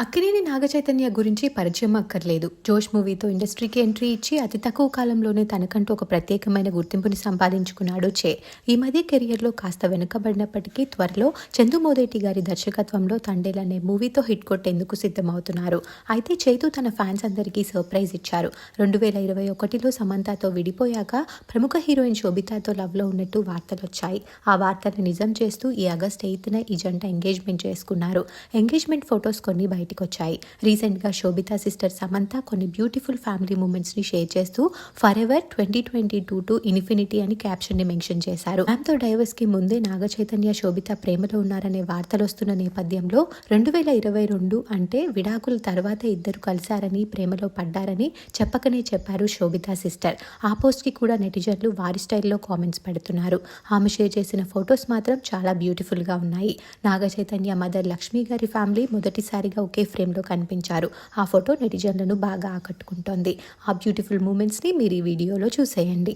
అక్కినేని నాగచైతన్య గురించి పరిచయం అక్కర్లేదు. జోష్ మూవీతో ఇండస్ట్రీకి ఎంట్రీ ఇచ్చి అతి తక్కువ కాలంలోనే తనకంటూ ఒక ప్రత్యేకమైన గుర్తింపుని సంపాదించుకున్నాడు చే. ఈ మధ్య కెరియర్లో కాస్త వెనుకబడినప్పటికీ త్వరలో చందు మోదేటి గారి దర్శకత్వంలో తండేల్ అనే మూవీతో హిట్ కొట్టేందుకు సిద్ధమవుతున్నారు. అయితే చైతు తన ఫ్యాన్స్ అందరికీ సర్ప్రైజ్ ఇచ్చారు. రెండు వేల ఇరవై ఒకటిలో సమంతతో విడిపోయాక ప్రముఖ హీరోయిన్ శోభితాతో లవ్లో ఉన్నట్టు వార్తలు వచ్చాయి ఆ వార్తను నిజం చేస్తూ ఈ ఆగస్ట్ ఎయిత్న ఈ జంట ఎంగేజ్మెంట్ చేసుకున్నారు. ఎంగేజ్మెంట్ ఫొటోస్ కొన్ని బయట బయటకు వచ్చాయి రీసెంట్గా శోభితా సిస్టర్ సమంత కొన్ని బ్యూటిఫుల్ ఫ్యామిలీ మూమెంట్స్ని షేర్ చేస్తూ forever twenty twenty two to infinity అని క్యాప్షన్ని మెన్షన్ చేశారు. దాంతో డైవర్స్కి ముందే నాగ చైతన్య శోభిత ప్రేమలో ఉన్నారనే వార్తలు వస్తున్న నేపథ్యంలో రెండు వేల ఇరవై రెండు అంటే విడాకుల తర్వాత ఇద్దరు కలిశారని ప్రేమలో పడ్డారని చెప్పకనే చెప్పారు శోభితా సిస్టర్. ఆ పోస్ట్కి కూడా నెటిజన్లు వారి స్టైల్లో కామెంట్స్ పెడుతున్నారు. ఆమె షేర్ చేసిన ఫొటోస్ మాత్రం చాలా బ్యూటిఫుల్గా ఉన్నాయి. నాగ చైతన్య మదర్ లక్ష్మి గారి ఫ్యామిలీ మొదటిసారిగా ఒకే ఫ్రేమ్లో కనిపించారు. ఆ ఫోటో నెటిజన్లను బాగా ఆకట్టుకుంటోంది. ఆ బ్యూటిఫుల్ మూమెంట్స్ని మీరు ఈ వీడియోలో చూసేయండి.